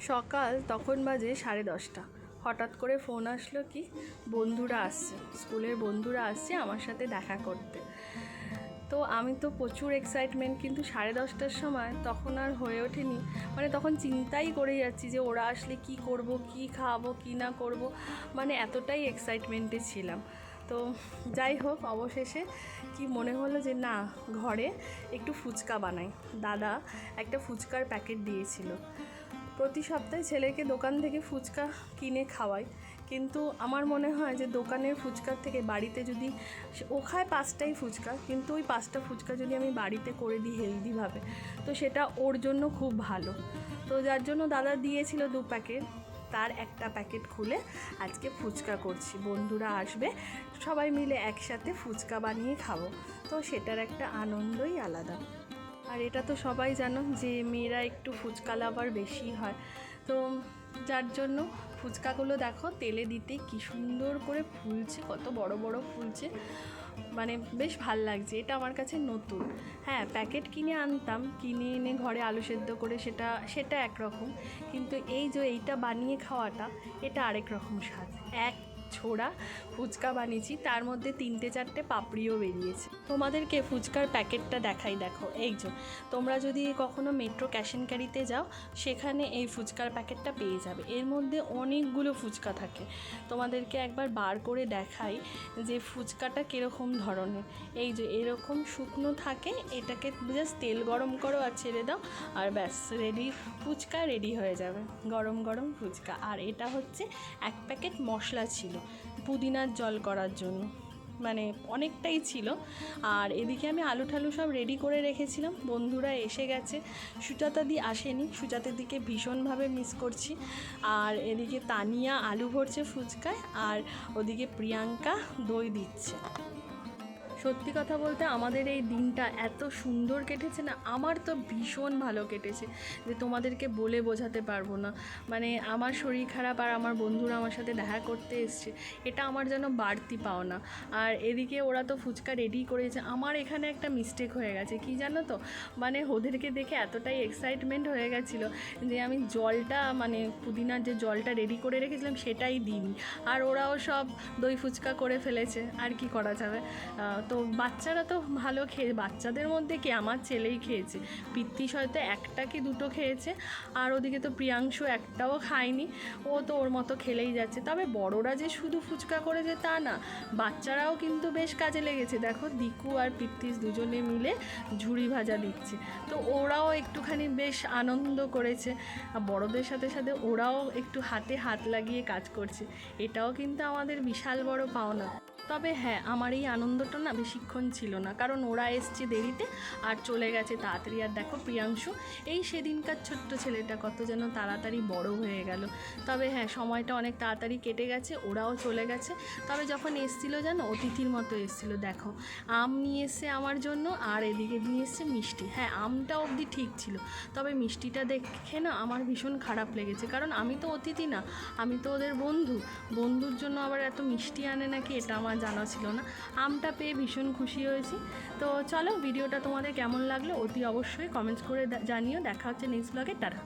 সকাল তখন বাজে সাড়ে দশটা। হঠাৎ করে ফোন আসলো কি, বন্ধুরা আসছে। স্কুলের বন্ধুরা আসছে আমার সাথে দেখা করতে। তো আমি তো প্রচুর এক্সাইটমেন্ট কিন্তু সাড়ে দশটার সময় তখন আর হয়ে ওঠেনি। মানে তখন চিন্তাই করে যাচ্ছি যে ওরা আসলে কি করব, কি খাওয়াবো কি না করব। মানে এতটাই এক্সাইটমেন্টে ছিলাম। তো যাই হোক, অবশেষে কি মনে হলো যে না, ঘরে একটু ফুচকা বানাই। দাদা একটা ফুচকার প্যাকেট দিয়েছিল। প্রতি সপ্তাহে ছেলেকে দোকান থেকে ফুচকা কিনে খাওয়াই। কিন্তু আমার মনে হয় যে দোকানের ফুচকার থেকে বাড়িতে যদি ও খায় পাঁচটাই ফুচকা, কিন্তু ওই পাঁচটা ফুচকা যদি আমি বাড়িতে করে দিই হেলদিভাবে তো সেটা ওর জন্য খুব ভালো। তো যার জন্য দাদা দিয়েছিল দু প্যাকেট, তার একটা প্যাকেট খুলে আজকে ফুচকা করছি। বন্ধুরা আসবে, সবাই মিলে একসাথে ফুচকা বানিয়ে খাব। তো সেটার একটা আনন্দই আলাদা। আর এটা তো সবাই জানো যে মেয়েরা একটু ফুচকা লাভার বেশি হয়। তো যার জন্য ফুচকাগুলো দেখো তেলে দিতে কি সুন্দর করে ফুলছে, কত বড় বড় ফুলছে। মানে বেশ ভালো লাগছে, এটা আমার কাছে নতুন। হ্যাঁ প্যাকেট কিনে আনতাম, কিনে এনে ঘরে আলু সেদ্ধ করে সেটা সেটা একরকম। কিন্তু এই যে এইটা বানিয়ে খাওয়াটা, এটা আরেক রকম স্বাদ, এক ছোড়া, ফুচকা বানিয়েছি। তার মধ্যে তিনটে চারটে পাপড়িও বেরিয়েছে। তোমাদেরকে ফুচকার প্যাকেটটা দেখাই দেখো। এই যে, তোমরা যদি কখনো মেট্রো ক্যাশ অ্যান্ড ক্যারিতে যাও, সেখানে এই ফুচকার প্যাকেটটা পেয়ে যাবে। এর মধ্যে অনেকগুলো ফুচকা থাকে। তোমাদেরকে একবার বার করে দেখাই যে ফুচকাটা কীরকম ধরনের। এই যে, এরকম শুকনো থাকে, এটাকে জাস্ট তেল গরম করো আর ছেড়ে দাও, আর ব্যাস রেডি ফুচকা রেডি হয়ে যাবে। গরম গরম ফুচকা। আর এটা হচ্ছে এক প্যাকেট মশলা ছিল। পুদিনার জল করার জন্য। মানে অনেকটাই ছিল। আর এদিকে আমি আলু ঠালু সব রেডি করে রেখেছিলাম। বন্ধুরা এসে গেছে। সুজাতা দি আসেনি। সুজাতের দিকে ভীষণভাবে মিস করছি। আর এদিকে তানিয়া আলু ভরছে ফুচকায়। আর ওদিকে প্রিয়াঙ্কা দই দিচ্ছে। সত্যি কথা বলতে আমাদের এই দিনটা এত সুন্দর কেটেছে না, আমার তো ভীষণ ভালো কেটেছে যে তোমাদেরকে বলে বোঝাতে পারব না। মানে আমার শরীর খারাপ আর আমার বন্ধুরা আমার সাথে দেখা করতে এসছে, এটা আমার যেন বাড়তি পাওনা। আর এদিকে ওরা তো ফুচকা রেডি করেছে, আমার এখানে একটা মিস্টেক হয়ে গেছে, কি জানো তো? মানে ওদেরকে দেখে এতটাই এক্সাইটমেন্ট হয়ে গেছিল যে আমি জলটা মানে পুদিনার যে জলটা রেডি করে রেখেছিলাম সেটাই দিইনি। আর ওরাও সব দই ফুচকা করে ফেলেছে, আর কি করা যাবে? তো বাচ্চারা তো ভালো খেয়ে বাচ্চাদের মধ্যে কি, আমার ছেলেই খেয়েছে। পিত্তিস হয়তো একটা কি দুটো খেয়েছে, আর ওদিকে তো প্রিয়াংশু একটাও খায়নি। ও তো ওর মতো খেলেই যাচ্ছে। তবে বড়রা যে শুধু ফুচকা করেছে তা না, বাচ্চারাও কিন্তু বেশ কাজে লেগেছে। দেখো, দিকু আর পিত্তিস দুজনে মিলে ঝুড়ি ভাজা দিচ্ছে। তো ওরাও একটুখানি বেশ আনন্দ করেছে। আর বড়দের সাথে সাথে ওরাও একটু হাতে হাত লাগিয়ে কাজ করছে। এটাও কিন্তু আমাদের বিশাল বড় পাওনা। তবে হ্যাঁ আমার এই আনন্দটা না বেশিক্ষণ ছিল না। কারণ ওরা এসছে দেরিতে আর চলে গেছে তাড়াতাড়ি। আর দেখো প্রিয়াংশু, এই সেদিনকার ছোট্ট ছেলেটা কত যেন তাড়াতাড়ি বড় হয়ে গেল। তবে হ্যাঁ সময়টা অনেক তাড়াতাড়ি কেটে গেছে, ওরাও চলে গেছে। তবে যখন এসছিল জানো, অতিথির মতো এসছিল, দেখো। আম নিয়ে এসছে আমার জন্য, আর এদিকে নিয়ে এসছে মিষ্টি। হ্যাঁ আমটা অবধি ঠিক ছিল। তবে মিষ্টিটা দেখে না আমার ভীষণ খারাপ লেগেছে। কারণ আমি তো অতিথি না, আমি তো ওদের বন্ধু। বন্ধুর জন্য আবার এত মিষ্টি আনে নাকি, এটা আমার জানা ছিল না। আমটা পেয়ে ভীষণ খুশি হয়েছি। তো চলো, ভিডিওটা তোমাদের কেমন লাগল অতি অবশ্যই কমেন্টস করে জানিও। দেখা হচ্ছে নেক্সট ব্লগে টাটা।